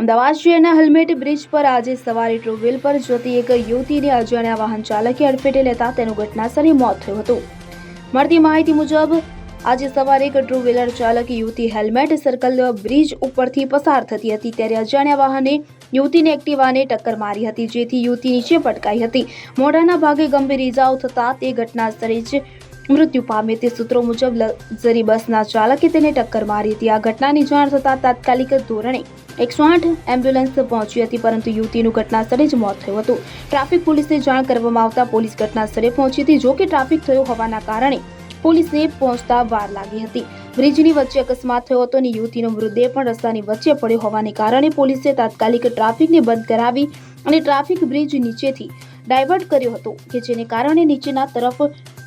અમદાવાદ શહેરના helmet bridge પર આજે સવારે ટ્રુ વ્હીલ પર જતી એક યુવતીને અજાણ્યા વાહન ચાલકે અડફેટે લેતા તેનું ઘટનાસ્થળે મોત થયું હતું. મળતી માહિતી મુજબ, આજે સવારે એક ટ્રુ વ્હીલર ચાલક યુવતી હેલ્મેટ સર્કલ બ્રિજ ઉપરથી પસાર થતી હતી ત્યારે અજાણ્યા વાહને યુવતીને એક્ટિવાને ટક્કર મારી હતી, જેથી યુવતી નીચે પટકાઈ હતી. મોઢાના ભાગે ગંભીર ઇજાઓ થતા તે ઘટના સ્થળે જ મૃત્યુ પામે તે સૂત્રો મુજબ લક્ઝરી બસના ચાલકે તેને ટક્કર મારી હતી. આ ઘટનાની જાણ થતાં તાત્કાલિક ધોરણે એકસો આઠ એમ્બ્યુલન્સ પહોંચી હતી, પરંતુ યુવતીનું ઘટના સ્થળે જ મોત થયું હતું. ટ્રાફિક પોલીસને જાણ કરવામાં આવતા પોલીસ ઘટના સ્થળે પહોંચી હતી, જો કે ટ્રાફિક થયો હોવાના કારણે પોલીસને પહોંચતા વાર લાગી હતી. બ્રિજની વચ્ચે અકસ્માત થયો હતો અને યુવતીનો મૃતદેહ પણ રસ્તાની વચ્ચે પડ્યો હોવાને કારણે પોલીસે તાત્કાલિક ટ્રાફિકને બંધ કરાવી અને ટ્રાફિક બ્રિજ નીચેથી ડાયવર્ટ કર્યો હતો, કે જેને કારણે નીચેના તરફ